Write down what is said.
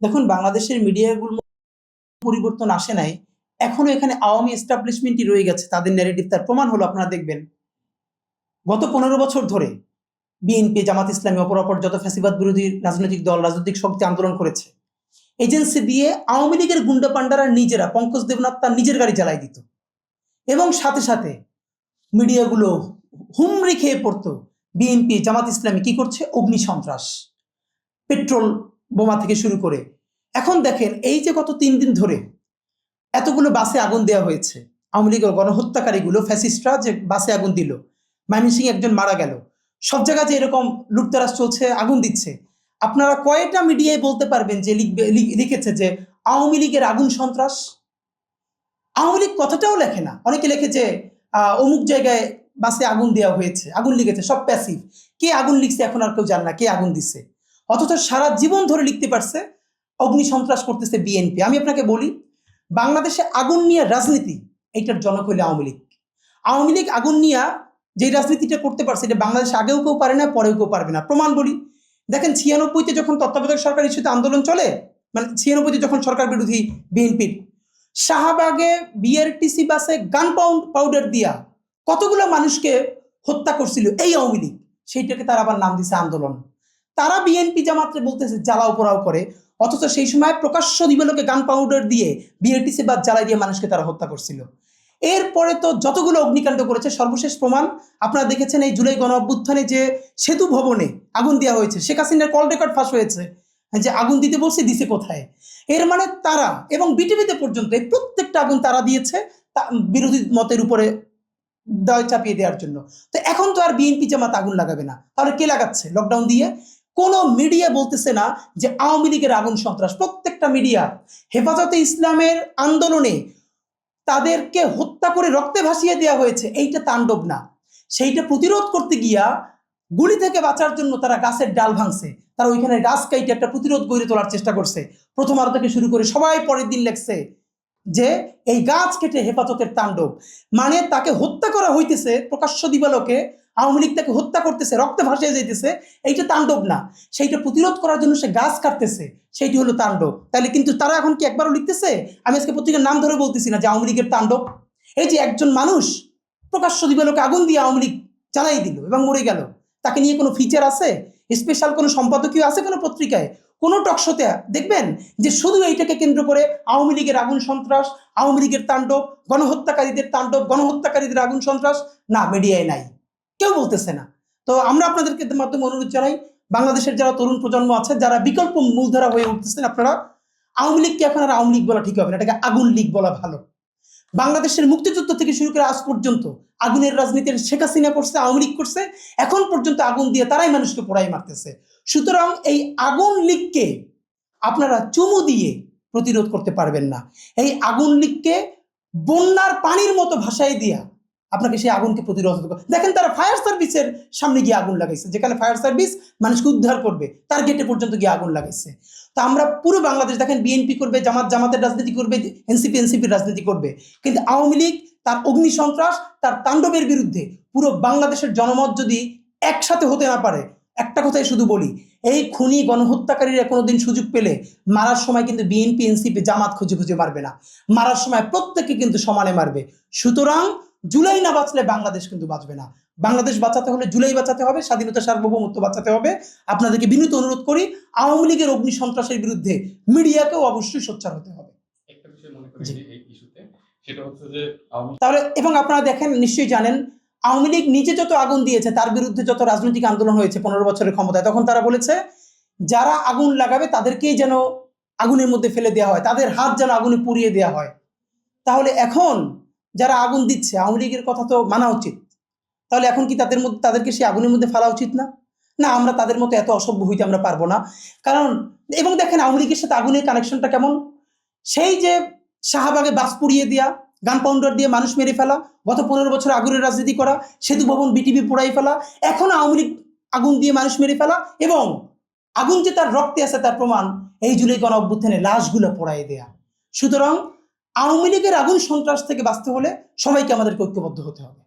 দেখুন, বাংলাদেশের মিডিয়াগুলো পরিবর্তন আসে নাই। এখনও এখানে আওয়ামী এস্টাবলিশমেন্টই রয়ে গেছে, তাদের ন্যারেটিভ তার প্রমাণ হলো আপনারা দেখবেন। গত পনেরো বছর ধরে বিএনপি জামাত ইসলামী, অপর অপর যত ফ্যাসিবাদ বিরোধী রাজনৈতিক দল, রাজনৈতিক শক্তি আন্দোলন করেছে এজেন্সি দিয়ে আওয়ামী লীগের গুন্ডা পান্ডারা নিজেরা, পঙ্কজ দেবনাথ তার নিজের গাড়ি চালাই দিত। এবং সাথে সাথে মিডিয়াগুলো হুমড়ি খেয়ে পড়তো। বিএনপি জামাত ইসলামী কি করছে? অগ্নি সন্ত্রাস। পেট্রোল বোমা থেকে শুরু করে। এখন দেখেন, এই যে গত তিন দিন ধরে এতগুলো বাসে আগুন দেওয়া হয়েছে। আওয়ামী লীগের গণহত্যাকারীগুলো, ফ্যাসিস্টরা যে বাসে আগুন দিল ময়মনসিং একজন মারা গেল। সব জায়গায় যে এরকম লুটতারাজ চলছে, আগুন দিচ্ছে। আপনারা কয়টা মিডিয়ায় বলতে পারবেন যে লিখবে লিখেছে যে আওয়ামী লীগের আগুন সন্ত্রাস? আওয়ামী লীগ কথাটাও লেখে না। অনেকে লেখে যে অমুক জায়গায় বাসে আগুন দেওয়া হয়েছে, আগুন লিখেছে সব প্যাসিভ কে আগুন লিখছে এখন আর কেউ জানে না, কে আগুন দিচ্ছে অথচ সারা জীবন ধরে লিখতে পারছে, অগ্নি সন্ত্রাস করতেছে বিএনপি আমি আপনাকে বলি, বাংলাদেশে আগুন নিয়ে রাজনীতি, এইটার জনক হইলে আওয়ামী লীগ। আওয়ামী লীগ আগুন নিয়ে যে রাজনীতিটা করতে পারছে, এটা বাংলাদেশে আগেও কেউ পারে না, পরেও কেউ পারবে না। প্রমাণ বলি, দেখেন ছিয়ানব্বইতে যখন তত্ত্বাবধায়ক সরকার ইস্যুতে আন্দোলন চলে মানে ছিয়ানব্বইতে যখন সরকার বিরোধী বিএনপির শাহবাগে বিআরটিসি বাসে গান পাউন্ড পাউডার দিয়া কতগুলো মানুষকে হত্যা করছিল এই আওয়ামী লীগ, সেইটাকে তার আবার নাম দিছে আন্দোলন। তারা বিএনপি জামাতে বলতেছে, জ্বালাও, পোড়াও করে। অথচ সেই সময় প্রকাশ্য দিবলোকে গান পাউডার দিয়ে বিআরটিসি বাস জ্বালাই দিয়ে মানুষকে তারা হত্যা করছিল। এরপরে তো যতগুলো অগ্নিকাণ্ড করেছে, সর্বশেষ প্রমাণ আপনারা দেখেছেন এই জুলাই গণ অভ্যুত্থানে যে সেতু ভবনে আগুন দেওয়া হয়েছে, শেখ হাসিনার কল রেকর্ড ফাঁস হয়েছে। যে আগুন দিতে বলছে, দিছে কোথায়? এর মানে তারা এবং বিটিভিতে পর্যন্ত এই প্রত্যেকটা আগুন তারা দিয়েছে, তা- বিরোধী মতের উপরে দায় চাপিয়ে দেওয়ার জন্য। তো এখন তো আর বিএনপি জামাত আগুন লাগাবে না। তাহলে কে লাগাচ্ছে? লকডাউন দিয়ে কোনো মিডিয়া বলতেছে না যে আওয়ামী লীগের আগুন সন্ত্রাস। প্রত্যেকটা মিডিয়া হেফাজতে ইসলামের আন্দোলনে তাদেরকে হত্যা করে রক্তে ভাসিয়ে দেওয়া হয়েছে, এইটা তাণ্ডব না। সেইটা প্রতিরোধ করতে গিয়া গুলি থেকে বাঁচার জন্য তারা গাছের ডাল ভাঙছে। তারা ওইখানে গাছ কাইটে একটা প্রতিরোধ গড়ে তোলার চেষ্টা করছে। প্রথম আলো থেকে শুরু করে সবাই পরের দিন লেখছে যে এই গাছ কেটে হেফাজতের তাণ্ডব। মানে তাকে হত্যা করা হইতেছে, প্রকাশ্য দিবালোকে আওয়ামী লীগ তাকে হত্যা করতেছে, রক্তে ভাসিয়ে যাইতেছে, এইটা তাণ্ডব না। সেইটা প্রতিরোধ করার জন্য সে গাছ কাটতেছে, সেইটি হলো তাণ্ডব। তাহলে কিন্তু তারা এখন কি একবারও লিখতেছে? আমি আজকে পত্রিকার নাম ধরে বলতেছি না যে আওয়ামী লীগের তাণ্ডব। এই যে একজন মানুষ প্রকাশ্য দিবালোকে আগুন দিয়ে আওয়ামী লীগ জ্বালাই দিল এবং মরে গেল, তাকে নিয়ে কোনো ফিচার আছে? স্পেশাল কোনো সম্পাদকীয় আছে কোনো পত্রিকায়? কোনো টকশোতে দেখবেন যে শুধু এইটাকে কেন্দ্র করে আওয়ামী লীগের আগুন সন্ত্রাস, আওয়ামী লীগের তাণ্ডব, গণহত্যাকারীদের তাণ্ডব, গণহত্যাকারীদের আগুন সন্ত্রাস, না মিডিয়ায় নাই। কেউ বলতেছে না। তো আমরা আপনাদেরকে মাধ্যমে অনুরোধ জানাই, বাংলাদেশের যারা তরুণ প্রজন্ম আছে, যারা বিকল্প মূলধারা হয়ে উঠতেছেন আপনারা, আওয়ামী লীগকে এখন আর আওয়ামী লীগ বলা ঠিক হবে না? এটাকে আগুন লীগ বলা ভালো। বাংলাদেশের মুক্তিযুদ্ধ থেকে শুরু করে আজ পর্যন্ত আগুনের রাজনীতির শেখ হাসিনা করছে, আওয়ামী লীগ করছে, এখন পর্যন্ত আগুন দিয়ে তারাই মানুষকে পোড়াই মারতেছে। সুতরাং এই আগুন লীগকে আপনারা চুমু দিয়ে প্রতিরোধ করতে পারবেন না। এই আগুন লীগকে বন্যার পানির মতো ভাষায় দিয়া আপনাকে সেই আগুনকে প্রতিরোধ। দেখেন তারা ফায়ার সার্ভিসের সামনে গিয়ে আগুন লাগাইছে। যেখানে ফায়ার সার্ভিস মানুষকে উদ্ধার করবে, তার গেটে পর্যন্ত গিয়ে আগুন লাগাইছে। তা আমরা পুরো বাংলাদেশ দেখেন বিএনপি করবে, জামাত জামাতের রাজনীতি করবে এনসিপি এনসিপির রাজনীতি করবে। কিন্তু আওয়ামী লীগ তার অগ্নি সন্ত্রাস, তার তাণ্ডবের বিরুদ্ধে পুরো বাংলাদেশের জনমত যদি একসাথে হতে না পারে, একটা কথাই শুধু বলি, এই খুনি গণহত্যাকারীরা কোনোদিন সুযোগ পেলে মারার সময় কিন্তু বিএনপি এনসিপি জামাত খুঁজে খুঁজে মারবে না। মারার সময় প্রত্যেককে কিন্তু সমানে মারবে। সুতরাং জুলাই না বাঁচলে বাংলাদেশ কিন্তু বাঁচবে না। বাংলাদেশ বাঁচাতে হলে জুলাই বাঁচাতে হবে স্বাধীনতা সার্বভৌমত্ব বাঁচাতে হবে। আপনাদেরকে বিনীত অনুরোধ করি আওয়ামী লীগের অগ্নি সন্ত্রাসের বিরুদ্ধে মিডিয়াকেও অবশ্যই সোচ্চার হতে হবে। তাহলে এবং আপনারা দেখেন নিশ্চয়ই জানেন আওয়ামী লীগ নিজে যত আগুন দিয়েছে তার বিরুদ্ধে যত রাজনৈতিক আন্দোলন হয়েছে পনেরো বছরের ক্ষমতায় তখন তারা বলেছে যারা আগুন লাগাবে তাদেরকেই যেন আগুনের মধ্যে ফেলে দেওয়া হয় তাদের হাত যেন আগুনে পুড়িয়ে দেওয়া হয়। তাহলে এখন যারা আগুন দিচ্ছে, আওয়ামী লীগের কথা তো মানা উচিত। তাহলে এখন কি তাদের মধ্যে, তাদেরকে সেই আগুনের মধ্যে ফেলা উচিত না? না, আমরা তাদের মতো এত অসভ্য হইতে আমরা পারব না। কারণ, এবং দেখেন আওয়ামী লীগের সাথে আগুনের কানেকশনটা কেমন? সেই যে শাহবাগে বাস পুড়িয়ে দেওয়া গান পাউন্ডার দিয়ে মানুষ মেরে ফেলা, গত পনেরো বছর আগুনের রাজনীতি করা, সেতু ভবন বিটিভি পোড়াই ফেলা, এখন আওয়ামী লীগ আগুন দিয়ে মানুষ মেরে ফেলা, এবং আগুন যে তার রক্তে আছে তার প্রমাণ, এই জুলাই গণ অভ্যুত্থানে লাশগুলো পোড়াই দেয়া। সুতরাং আওয়ামী লীগের আগুন সন্ত্রাস থেকে বাঁচতে হলে সবাইকে আমাদেরকে ঐক্যবদ্ধ হতে হবে।